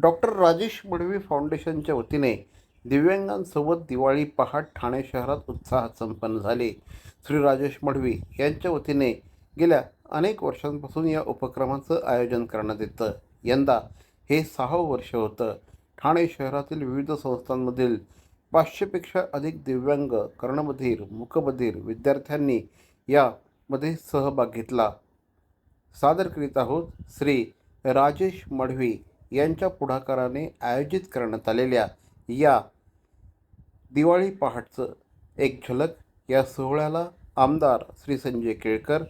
Doctor Rajesh Madavi फाउंडेशनच्या वतीने दिव्यांगांसोबत दिवाळी पहाट ठाणे शहरात उत्साहात संपन्न झाले. श्री राजेश मडवी यांच्या वतीने गेल्या अनेक वर्षांपासून या उपक्रमाचं आयोजन करण्यात येतं. यंदा हे सहावं वर्ष होतं. ठाणे शहरातील विविध संस्थांमधील पाचशेपेक्षा अधिक दिव्यांग कर्णबधीर मूकबधीर विद्यार्थ्यांनी यामध्ये सहभाग घेतला. सादर करीत आहोत श्री राजेश मढवी यांच्या पुढाकाराने आयोजित करण्यात आलेल्या या दिवाळी पहाटचं एक झलक या सोहळ्याला आमदार श्री संजय केळकर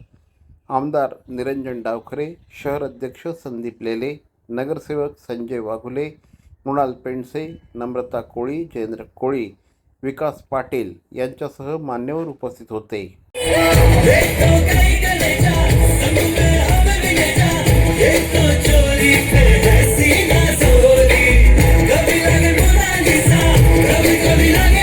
आमदार निरंजन डावखरे शहर अध्यक्ष संदीप लेले नगरसेवक संजय वाघुले मृणाल पेंडसे नम्रता कोळी जयेंद्र कोळी विकास पाटील यांच्यासह मान्यवर उपस्थित होते. राजेश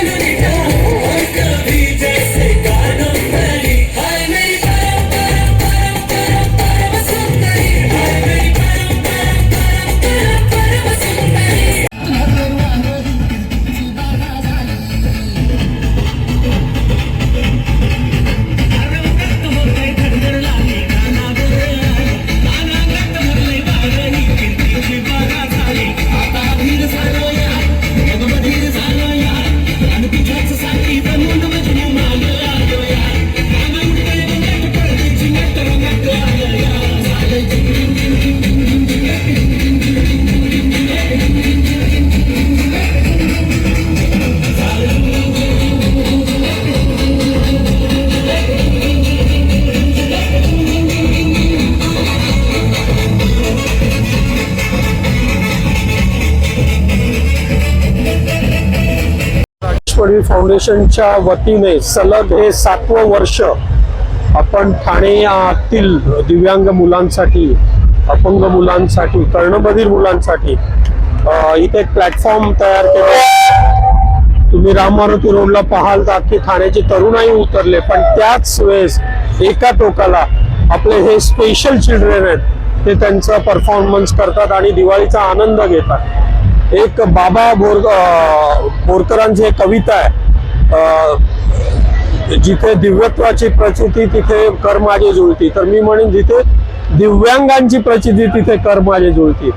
पडवी फाउंडेशनच्या वतीने सलग हे सातवं वर्ष आपण ठाणे यातील दिव्यांग मुलांसाठी अपंग मुलांसाठी कर्णबधीर मुलांसाठी इथे एक प्लॅटफॉर्म तयार केला. तुम्ही राम मारुती रोडला पाहाल तर अख्खी ठाण्याचे तरुणाई उतरले पण त्याच वेळेस एका टोकाला आपले हे स्पेशल चिल्ड्रेन आहेत ते त्यांचा परफॉर्मन्स करतात आणि दिवाळीचा आनंद घेतात. एक बाबा बोर बोरकरांची एक कविता आहे. अं, जिथे दिव्यत्वाची प्रचिती तिथे कर माझे जुळती. तर मी म्हणेन जिथे दिव्यांगांची प्रचिती तिथे कर माझे जुळती.